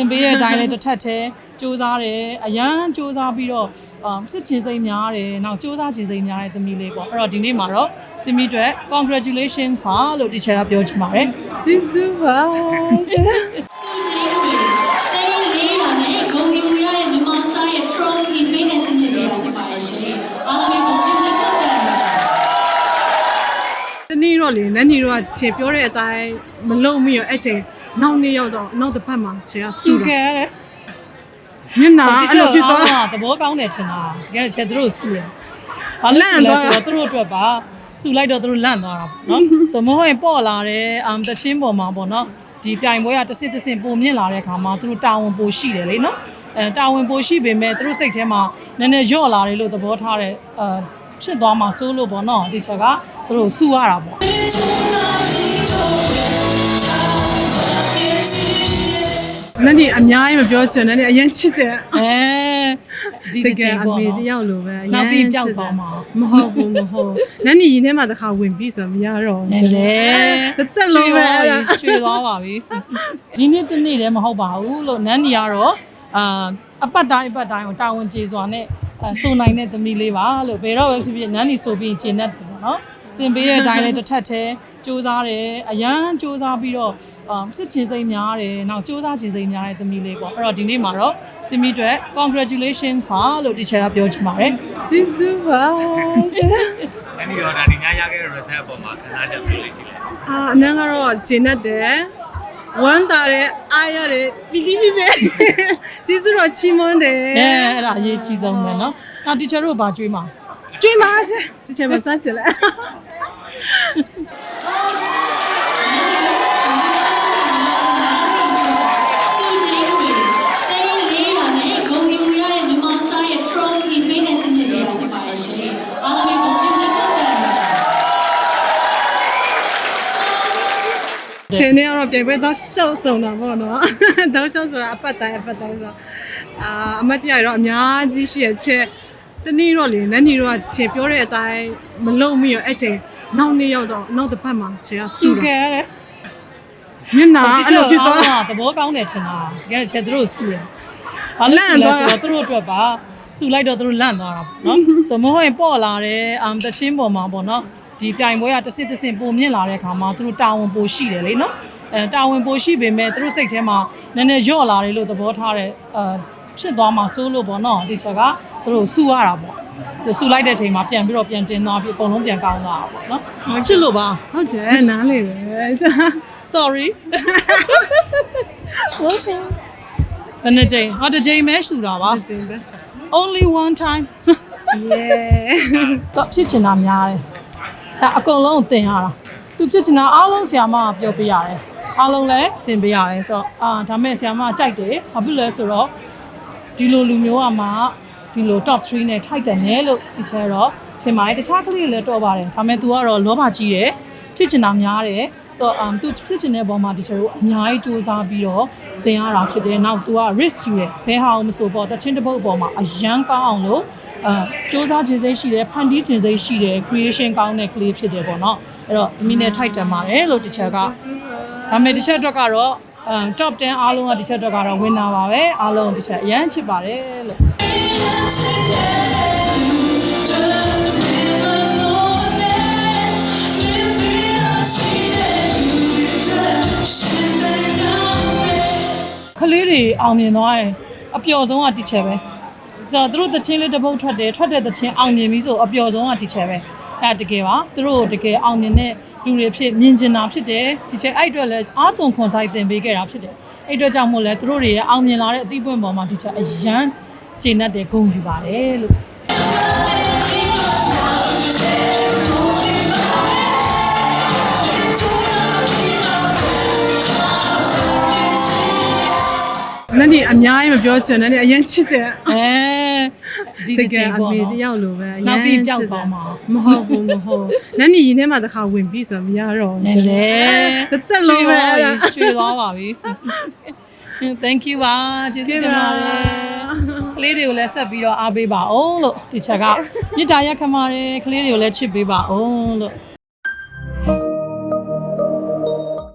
င်ပေးတဲ့အတိုင်းလည်းတစ်ထပ်သေးစူးစားတယ်အရန်စူးစားပြီးတော့အာစစ်ချင်စိတ်များတယ်နောက်စူးစားချင်စိတ်များတဲ့သမီးလေးပေါ့အဲ့တော့ဒီနေ့မှာတော့သမီးအတွက် congratulations ပါလို့တီချာကပြောချင်ပါတယ်ကျေးဇူးပါစုကြည်တွေတိတ်လေးရနဲ့ဂုံယူရတဲ့မြန်မာစတားရဲ့ trophy ပေးနေခြင်းဖြစ်ပြီးတော့ဖြစ်ပါတယ်ရှင်အားလုံးကိုပြုလက်ပတ်တယ်တနေ့တော့လေနန်းညီတို့ကချေပြောတဲ့အတိုင်းမလုံမိရောအဲ့ချိန် နောက်နေ့ရောက်တော့နောက်တစ်ပတ်မှာချေကဆူတာတဲ့မျက်နှာအဲ့လိုဖြစ်သွားသဘောကောင်းတယ်ထင်တာတကယ်ချက်သူတို့စုတယ်ဘာလို့လဲဆိုတော့သူတို့အတွက်ပါစုလိုက်တော့သူတို့လန့်သွားတာပေါ့နော်ဆိုမဟုတ်ရင်ပေါ့လာတယ်အမ်တချင်းပေါ်မှာပေါ့နော်ဒီပြိုင်ပွဲကတစ်စစ်တစ်စင်ပုံမြင့်လာတဲ့အခါမှာသူတို့တာဝန်ပိုရှိတယ်လေနော်အဲတာဝန်ပိုရှိပေမဲ့သူတို့စိတ်ထဲမှာနည်းနည်းညော့လာတယ်လို့သဘောထားတယ်အဲဖြစ်သွားမှာစိုးလို့ပေါ့နော်ဒီချက်ကသူတို့စုရတာပေါ့ နန်းညီအများကြီးမပြောချင်နဲ့နန်းညီအရင်ချစ်တယ်အဲဒီတတစ်ကချိန်ယ်အပေါ့မေနော်တယောက်လိုပဲအနောက်ရပြီးန်ပျောက်ချစ်သွားတယ်မှာမဟုတ်ဘူးမဟုတ်ဘူးနန်းညီရင်ထဲမှာတစ်ခါဝင်ပြီဆိုတော့မရတော့လေဘူးလေတက်လို့ပဲအဲ့ဒါချွေသွားပါပြီဒီနေ့တစ်နေ့တည်းမဟုတ်ပါဘူးလို့နန်းနီကတော့အာအပတ်တိုင်းအပတ်တိုင်းကိုတာဝန်ကျေစွာနဲ့အဲစုံနိုင်တဲ့သမီးလေးပါလို့ဘယ်တော့ပဲဖြစ်ဖြစ်နန်းနီဆိုပြီးကျင်တတ်တယ်ပေါ့နော် သင်ပေးတဲ့အတိုင်းလည်းတစ်ထပ်သေးစူးစားတယ်အရန်စူးစားပြီးတော့အာစစ်ချင်စိတ်များတယ်နောက်စူးစားချင်စိတ်များတဲ့သမီးလေးပေါ့အဲ့တော့ဒီနေ့မှာတော့သမီးအတွက် congratulations ပါလို့တီချာကပြောချင်ပါတယ် ကျေးဇူးပါ အဲ့ဒီတော့ဒါဒီညရခဲ့တဲ့ reset အပေါ်မှာခဏချက်ပြောလို့ရှိတယ် အာအနန်းကတော့ဂျင်းတ်တယ်ဝမ်းတာတယ်အားရတယ်ပီတိပီတိကျေးဇူးတော်ချီးမွမ်းတယ် အဲအဲ့ဒါအရေးကြီးဆုံးပဲเนาะနောက်တီချာတို့ကဘာကြွေးမှာ ကျွေးပါစေဒီချိန်မှာစမ်းချင်လဲစုကြည်တွေတိတ်လေးရနဲ့ဂုံယူရတဲ့မြန်မာစတားရဲ့ trophy ပေးနေခြင်းဖြစ်ပြီးတော့ဖြစ်ပါတယ်ရှင်အားလုံးကိုပြုလက်ပတ်တယ်ချိန်နေကတော့ပြန်ပဲတော့ရှုပ်ဆုံတာပေါ့နော်တောက်ရှုပ်ဆိုတာအပတ်တိုင်းအပတ်တိုင်းဆိုအာအမတ်တရားတော့အများကြီးရှိရဲ့ချက် တနေ့တော့လေနန်းညီတို့ကချေပြောတဲ့အတိုင်းမလုံမိရောအဲ့ချိန်နောက်နေ့ရောက်တော့နောက်တစ်ပတ်မှာချေကဆူတာတဲ့မျက်နှာအဲ့လိုဖြစ်သွားသဘောကောင်းတယ်ထင်တာတကယ်ချက်သူတို့စုတယ်ဘာလို့လဲဆိုတော့သူတို့အတွက်ပါစုလိုက်တော့သူတို့လန့်သွားတာပေါ့နော်ဆိုမဟုတ်ရင်ပေါ့လာတယ်အမ်တချင်းပေါ်မှာပေါ့နော်ဒီပြိုင်ပွဲကတစ်စစ်တစ်စင်ပုံမြင့်လာတဲ့အခါမှာသူတို့တာဝန်ပိုရှိတယ်လေနော်အဲတာဝန်ပိုရှိပေမဲ့သူတို့စိတ်ထဲမှာနည်းနည်းညော့လာတယ်လို့သဘောထားတယ်အဲဖြစ်သွားမှာစိုးလို့ပေါ့နော်ဒီချက်က သူတို့စုရတာပေါ့သူစုလိုက်တဲ့ချိန်မှာပြန်ပြီးတော့ပြန်တင်သွားပြီးအကုန်လုံးပြန်ကောင်းသွားတာပေါ့နော်ချစ်လို့ပါဟုတ်တယ်နားလေပဲ sorry okay ဘယ်နှစ်ကြိမ်ဟောတစ်ကြိမ်ပဲရှူတာပါဒီချိန်ပဲ only one time yeah တော့ဖြစ်ချင်တာများတယ်ဒါအကုန်လုံးသင်ရတာသူဖြစ်ချင်တာအားလုံးဆရာမကပြောပြရတယ်အားလုံးလည်းသင်ပေးရတယ်ဆိုတော့အာဒါမဲ့ဆရာမကကြိုက်တယ်ဘာဖြစ်လဲဆိုတော့ဒီလိုလူမျိုးကမှ ဒီလို top 3နဲ့ထိုက်တယ်နဲ့လို့ဒီချက်တော့ထင်ပါတယ်တခြားကလေးတွေလည်းတော့ပါတယ်ဒါမဲ့ तू ကတော့လောဘကြီးတယ်ဖြစ်ချင်တာများတယ်ဆိုတော့ um သူဖြစ်ချင်တဲ့ဘောမှာဒီချက်တို့အများကြီးစူးစမ်းပြီးတော့သင်ရတာဖြစ်တယ်နောက် तू က risk ယူတယ်ဘယ်ဟာအောင်မဆိုပေါ့တချင်းတစ်ပုတ်အပေါ်မှာအရန်ကောင်းအောင်လို့အဲစူးစမ်းခြင်းစိတ်ရှိတယ်ဖန်တီးခြင်းစိတ်ရှိတယ် creation ကောင်းတဲ့ကလေးဖြစ်တယ်ပေါ့နော်အဲ့တော့အမိနဲ့ထိုက်တယ်ပါတယ်လို့တစ်ချက်ကဒါမဲ့တစ်ချက်အတွက်ကတော့ um top 10အားလုံးကတစ်ချက်အတွက်ကတော့ winner ပါပဲအားလုံးတစ်ချက်အရန်ချစ်ပါတယ်လို့ ကလေးတွေအောင်မြင်သွားရင်အပျော်ဆုံးကတီချယ်ပဲဆိုတော့သူတို့တချင်းလေးတစ်ပုတ်ထွက်တယ်ထွက်တဲ့တချင်းအောင်မြင်ပြီဆိုအပျော်ဆုံးကတီချယ်ပဲအဲ့ဒါတကယ်ပါသူတို့တကယ်အောင်မြင်တဲ့လူတွေဖြစ်မြင်ကျင်တာဖြစ်တယ်တီချယ်အဲ့အတွက်လည်းအာသွန်ခွန်ဆိုင်တင်ပေးခဲ့တာဖြစ်တယ်အဲ့အတွက်ကြောင့်မို့လဲသူတို့တွေရဲ့အောင်မြင်လာတဲ့အသီးပွင့်ပေါ်မှာတီချယ်အရန် ကျေနပ်တယ်ဂုဏ်ယူပါတယ်လို့နန်းဒီအများကြီးမပြောချင်နဲ့နန်းဒီအရင်ချစ်တယ်အဲဒီတတစ်ကချယ်င်အပေါ့မေနော်တယောက်လိုပဲနောက်ပြီးပျောက်သွားမှာမဟုတ်ဘူးမဟုတ်နန်းဒီရင်ထဲမှာတစ်ခါဝင်ပြီဆိုတော့မရတော့လေဘူးလေတက်လို့ပဲအဲ့ဒါချွေသွားပါပြီ Thank you ပါကျေးဇူးတင်ပါတယ်က လေးတွေကိုလည်းဆက်ပြီးတော့အားပေးပါအောင်လို့ဒီချက်ကမြစ်တာရက်ခမာတယ်ကလေးတွေကိုလည်းချစ်ပေးပါအောင်လို့